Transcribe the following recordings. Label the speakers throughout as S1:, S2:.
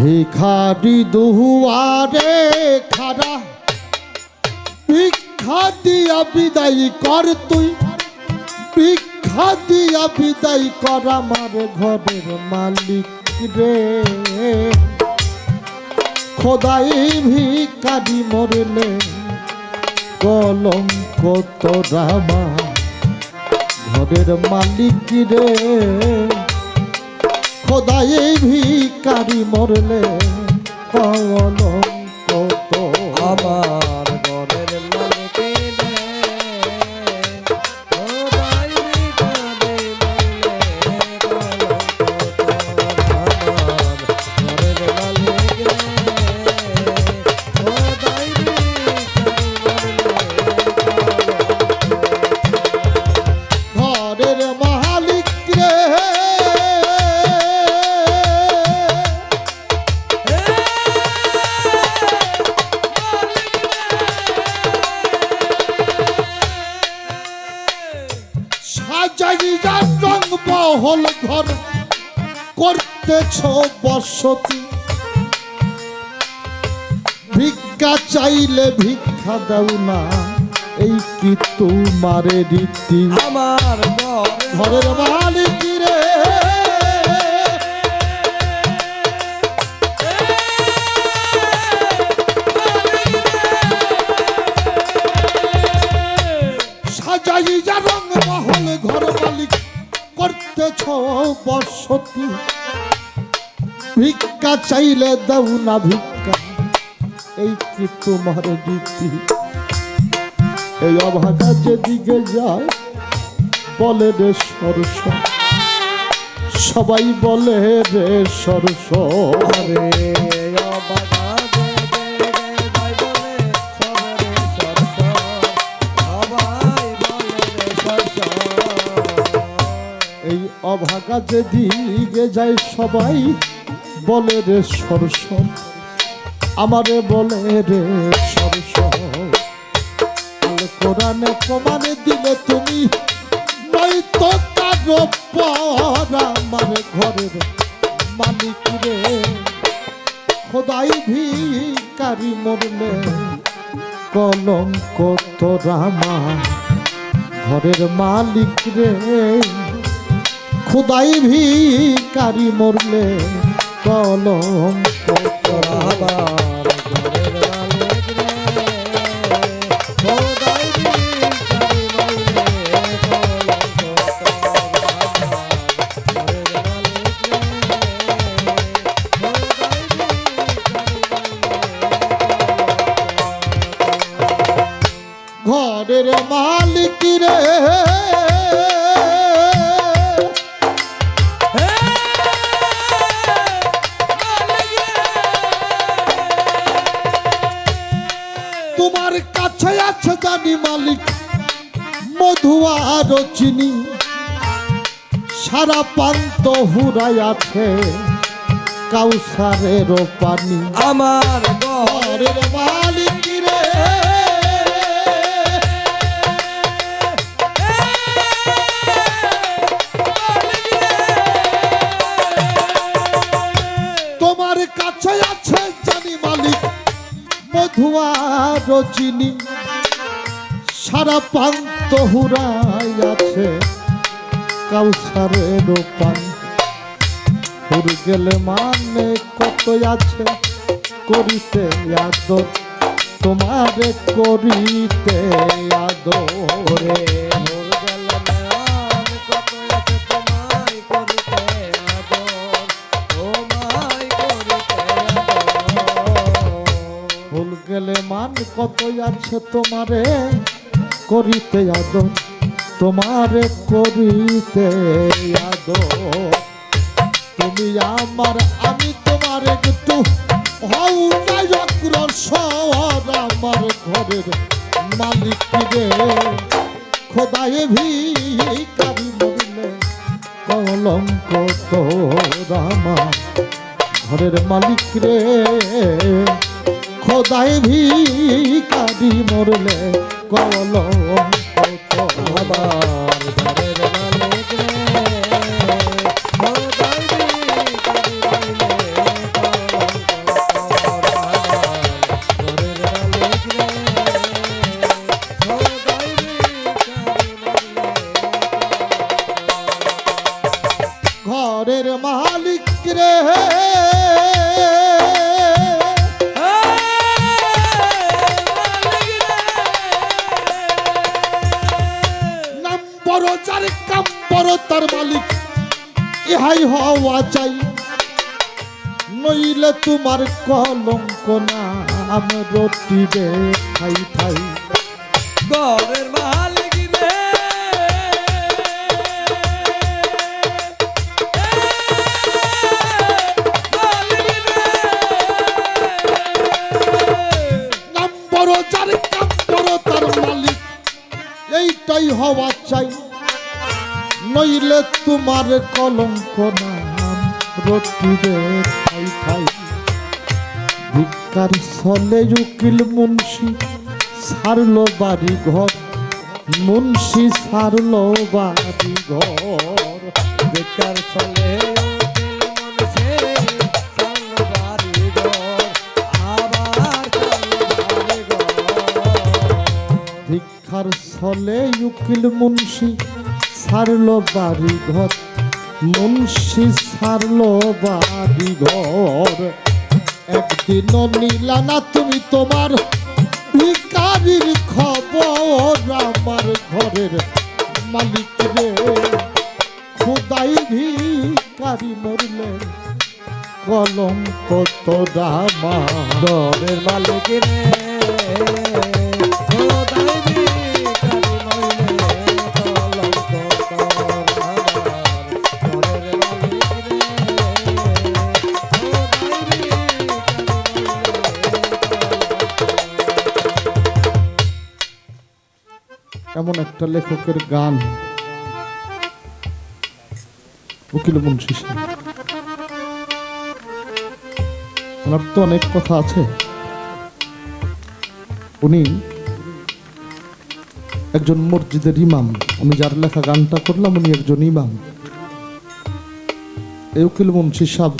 S1: ভিখারি দুহুয়ারে খারা। ভিক্ষা দিয়া বিদায় কর তুই। ভিক্ষা দিয়া বিদায় কর আমার ঘরের মালিক রে। খোদাই ভিখারি মরলে কলঙ্ক তোরামা ঘরের মালিক রে। খোদাই ভিকারি মরলে কলঙ্ক কত
S2: আমার
S1: করতেছ বসতি? ভিক্ষা চাইলে ভিক্ষা দাও না এই কি তোমার রীতি?
S2: আমার ঘরের
S1: ঘরের ভিক্ষা চাইলে দাও না ভিক্ষা। এই কি তোমার রীতি? এই অভাগা যেদিকে যায় বলে রে সরস। সবাই বলে রে সরস।
S2: রে সরস।
S1: এই অভাগা যেদিকে যায় সবাই বলে রে সরস আমারে বলে রে সরস আল কোরআনে প্রমাণ দিলে তুমি নয়তো আমার ঘরের মালিক রে। খোদাই ভিকারি মরলে কলঙ্ক তোরামা ঘরের মালিক রে। খোদাই ভিকারি মরলে কলঙ্ক
S2: মালিক
S1: মধু আর চিনি সারা পান্ত হুরাই আছে কাউসারের পানি।
S2: আমার ঘরের
S1: মালিক রে? তোমার কাছে আছে জানি মালিক মধুয়ার চিনি। সারা পান্ত হুরাই আছে। কাউসারের পানি হুর গেলে মানে কত আছে করিতে আদর। তোমারে করিতে আদর।
S2: গেল মান কত
S1: গেলে মান কত আছে তোমারে করিতে আদর তোমারে করিতে আদর তুমি আমার, আমি তোমার একটু হও আমার ঘরের মালিক রে। খোদায় ভিকারি মরলে, কলঙ্ক তোর আমার ঘরের মালিক রে। খোদায় ভিকারি মরলে কলঙ্ক কত
S2: আমার ঘরের
S1: ইহাই হওয়া চাই নইলে তোমার কলঙ্ক নাম রটিবে ঠাই ঠাই।
S2: ঘরের মালিক রে। মালিক রে
S1: নম্বর চার কাম্বর তার মালিক এইটাই হওয়া চাই। নইলে তোমার কলঙ্ক নাম রটিবে ঠাই ঠাই। ভিক্ষার ছলে উকিল মুন্সি সারলো বাড়ি ঘর মুন্সি সারলো বাড়ি ঘর
S2: বেকার ঘর
S1: ভিক্ষার ছলে উকিল মুন্সি সারলো বাড়ি ঘর মুন্সি সারলো বাড়ি ঘর একদিন নিলা না তুমি তোমার ভিকারির খবর আমার ঘরের মালিক রে। খোদাই ভিকারি মরলেন কলঙ্ক তোরা মা
S2: ঘরের মালিক রে।
S1: এমন একটা লেখকের গান। উকিল মুন্সি ওনার তো অনেক কথা আছে। উনি একজন মসজিদের ইমাম। আমি যার লেখা গানটা করলাম, উনি একজন ইমাম। এই উকিল মুন্সি সাহেব,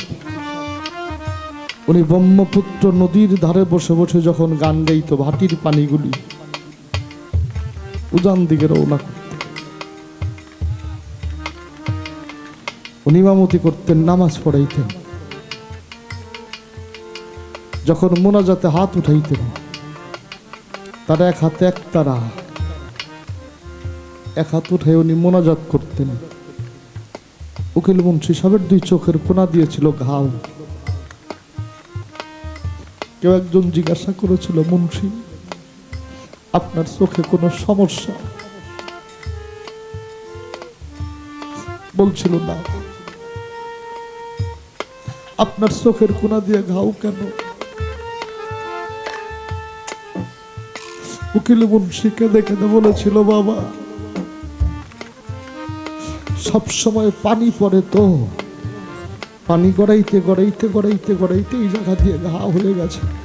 S1: উনি ব্রহ্মপুত্র নদীর ধারে বসে বসে যখন গান গাইতো, ভাটির পানিগুলি উজান দিকে রওনা করতেন। উনি ইমামতি করতেন, নামাজ পড়াইতেন। যখন মোনাজাতে হাত উঠাইতেন, তার এক হাতে এক তারা, এক হাত উঠাই উনি মোনাজাত করতেন। উকিল মুন্সি সাহেবের দুই চোখের কোনা দিয়েছিল ঘাও কেউ একজন জিজ্ঞাসা করেছিল, মুন্সি আপনার চোখে কোনো সমস্যা? বলছিল না। আপনার চোখের কোনা দিয়ে ঘাও কেন? উকিল মুন্সিকে দেখে বলেছিল, বাবা সব সময় পানি পড়ে তো। পানি গড়াইতে গড়াইতে গড়াইতে গড়াইতে এই জায়গা দিয়ে ঘা হয়ে গেছে।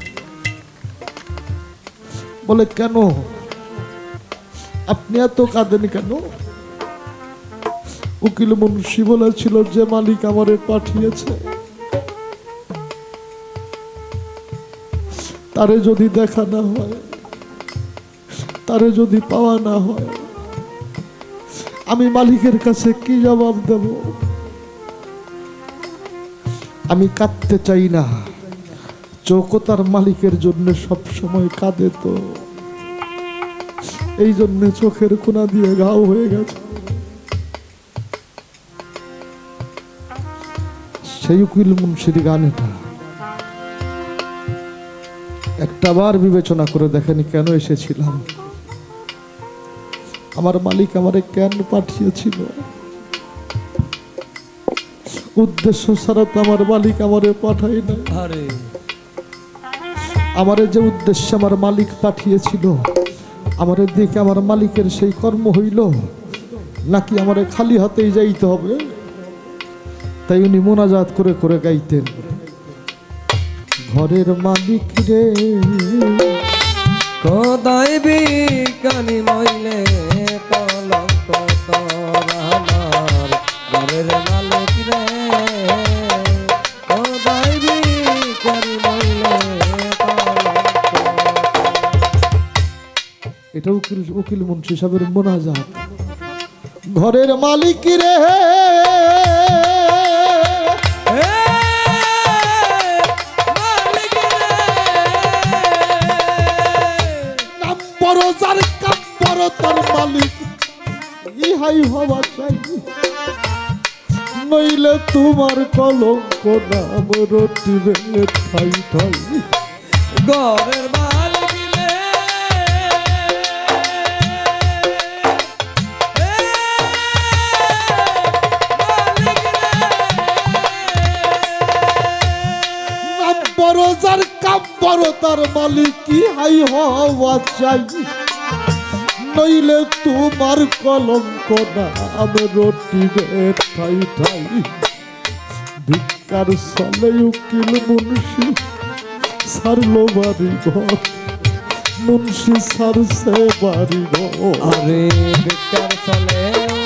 S1: বলে, কেন? আপনি এত কাঁদেন কেন? উকিল মুন্সি বলেছিল, যে মালিক আমারে পাঠিয়েছে, তারে যদি দেখা না হয়, তারে যদি পাওয়া না হয়, আমি মালিকের কাছে কি জবাব দেব? আমি কাঁদতে চাই না। চোখও তার মালিকের জন্য সব সময় কাঁদে তো। এই জন্য চোখের কোনা দিয়ে ঘাও হয়ে গেছে। সেই উকিল মুন্সির গান এটা একটা বার বিবেচনা করে দেখেনি কেন এসেছিলাম। আমার মালিক আমারে কেন পাঠিয়েছিল? উদ্দেশ্য ছাড়া তো আমার মালিক আমারে পাঠাই না আমারে যে উদ্দেশ্যে আমার মালিক পাঠিয়েছিল, আমারে দেখে আমার মালিকের সেই কর্ম হইল, নাকি আমারে খালি হাতেই যাইতে হবে? তাই উনি মোনাজাত করে করে গাইতেন। ঘরের মালিক রে
S2: খোদাই বিজ্ঞানী মইলে কলঙ্ক তোর
S1: এটা উকিল উকিল মুন্সি সাহেবের মোনাজাত। ঘরের মালিক রে বড় যার নইলে তোমার কলঙ্ক নাম রটিবে ঠাই ঠাই
S2: ঘরের
S1: মা তার মালিক হাই হওয়া চাই? নইলে তোমার কলঙ্ক নাম রটিবে ঠাই ঠাই। ভিক্ষার সলে উকিল মুন্সি সারলো বাড়ি ঘর। মুন্সি সারছে বাড়ি ঘর।
S2: আরে বেকার চলে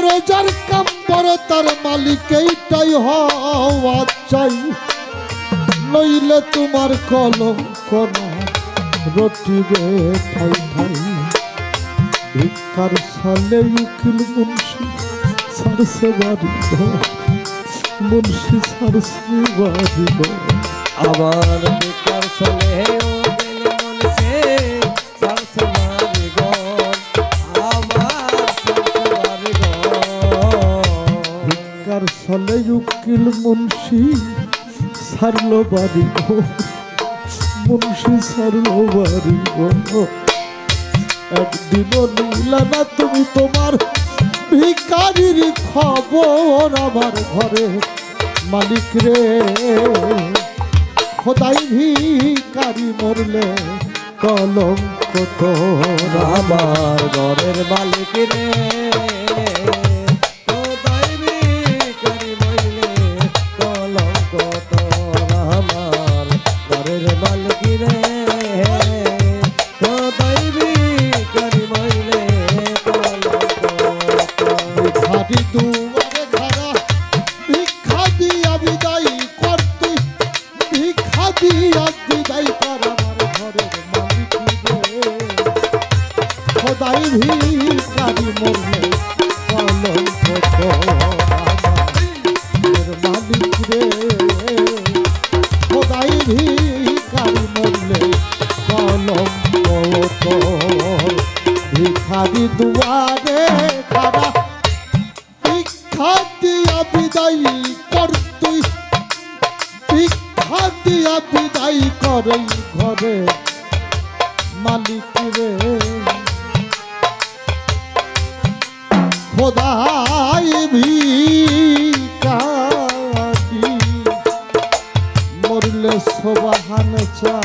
S2: বড়
S1: যার কাম বড় তার মালিক এইটাই হওয়া চাই। নইলে তোমার কলঙ্ক না রটিবে ঠাই ঠাই। ভিক্ষার সালে উকিল মুন্সি সারসে বাড়ি ঘর। মুন্সি সারসে বাড়ি ঘর।
S2: আমার বেকার চলে ও গেল মনসে
S1: উকিল মুন্সি, সারলো বাড়ি ঘর মুন্সি সারলো বাড়ি ঘর একদিনও না তুমি তোমার ভিকারির খবর আমার ঘরে। মালিক রে, খোদাই ভিকারি মরলে কলঙ্ক তোর।
S2: আমার ঘরের মালিক রে
S1: খোদাই ভিখারি মরলে কলঙ্ক মালিক রে খোদাই ভিখারি মরলে কলঙ্ক মালিক রে খোদাই ভিকারি। মরলে সোবাহান চা